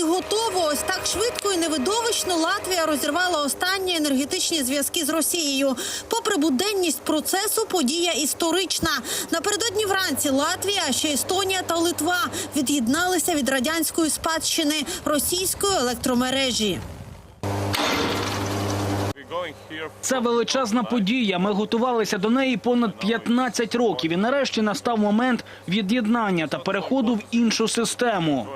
і готово. Ось так швидко і невидовищно Латвія розірвала останні енергетичні зв'язки з Росією. Попри буденність процесу, подія історична. Напередодні вранці Латвія, ще Естонія та Литва від'єдналися від радянської спадщини російської електромережі. Це величезна подія. Ми готувалися до неї понад 15 років. І нарешті настав момент від'єднання та переходу в іншу систему.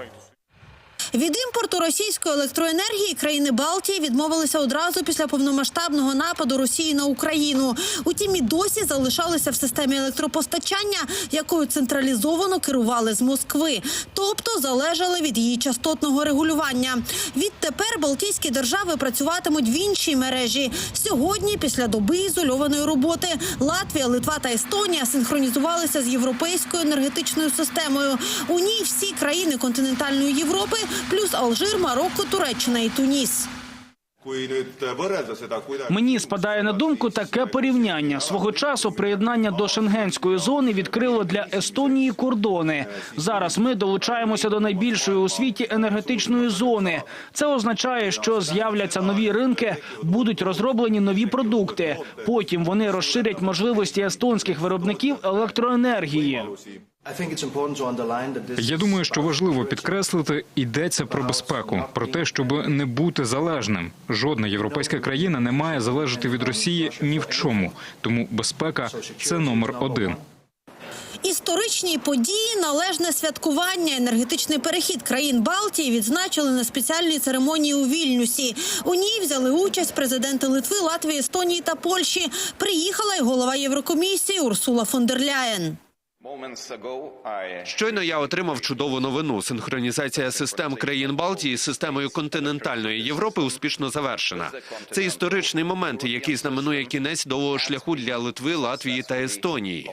Від імпорту російської електроенергії країни Балтії відмовилися одразу після повномасштабного нападу Росії на Україну. Утім, і досі залишалися в системі електропостачання, якою централізовано керували з Москви, тобто залежали від її частотного регулювання. Відтепер Балтійські держави працюватимуть в іншій мережі. Сьогодні, після доби ізольованої роботи, Латвія, Литва та Естонія синхронізувалися з європейською енергетичною системою. У ній всі країни континентальної Європи, плюс Алжир, Марокко, Туреччина і Туніс. Мені спадає на думку таке порівняння. Свого часу приєднання до шенгенської зони відкрило для Естонії кордони. Зараз ми долучаємося до найбільшої у світі енергетичної зони. Це означає, що з'являться нові ринки, будуть розроблені нові продукти. Потім вони розширять можливості естонських виробників електроенергії. Я думаю, що важливо підкреслити, йдеться про безпеку, про те, щоб не бути залежним. Жодна європейська країна не має залежати від Росії ні в чому. Тому безпека це номер один. Історичні події, належне святкування, енергетичний перехід країн Балтії відзначили на спеціальній церемонії у Вільнюсі. У ній взяли участь президенти Литви, Латвії, Естонії та Польщі. Приїхала й голова Єврокомісії Урсула фон дер Ляєн. Щойно я отримав чудову новину. Синхронізація систем країн Балтії з системою континентальної Європи успішно завершена. Це історичний момент, який знаменує кінець довгого шляху для Литви, Латвії та Естонії.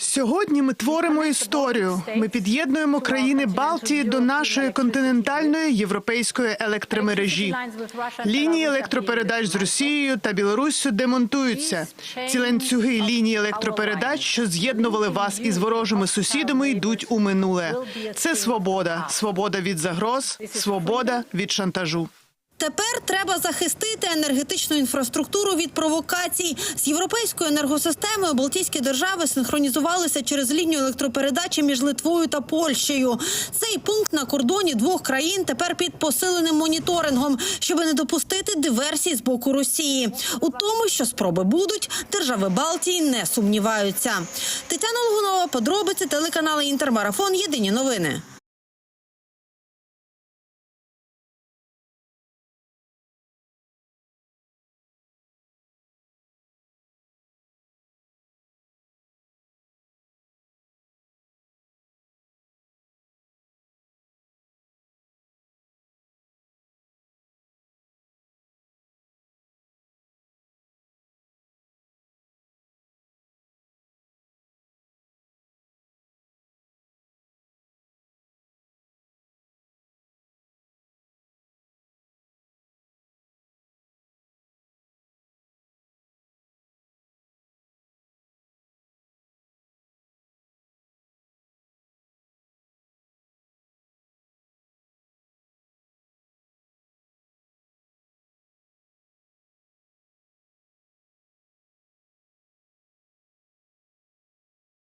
Сьогодні ми творимо історію. Ми під'єднуємо країни Балтії до нашої континентальної європейської електромережі. Лінії електропередач з Росією та Білоруссю демонтуються. Ці ланцюги лінії електропередач, що з'єднували вас із ворожими сусідами, йдуть у минуле. Це свобода, свобода від загроз, свобода від шантажу. Тепер треба захистити енергетичну інфраструктуру від провокацій. З європейською енергосистемою Балтійські держави синхронізувалися через лінію електропередачі між Литвою та Польщею. Цей пункт на кордоні двох країн тепер під посиленим моніторингом, щоб не допустити диверсій з боку Росії. У тому, що спроби будуть, держави Балтії не сумніваються. Тетяна Лугунова, подробиці телеканали Інтермарафон. Єдині новини.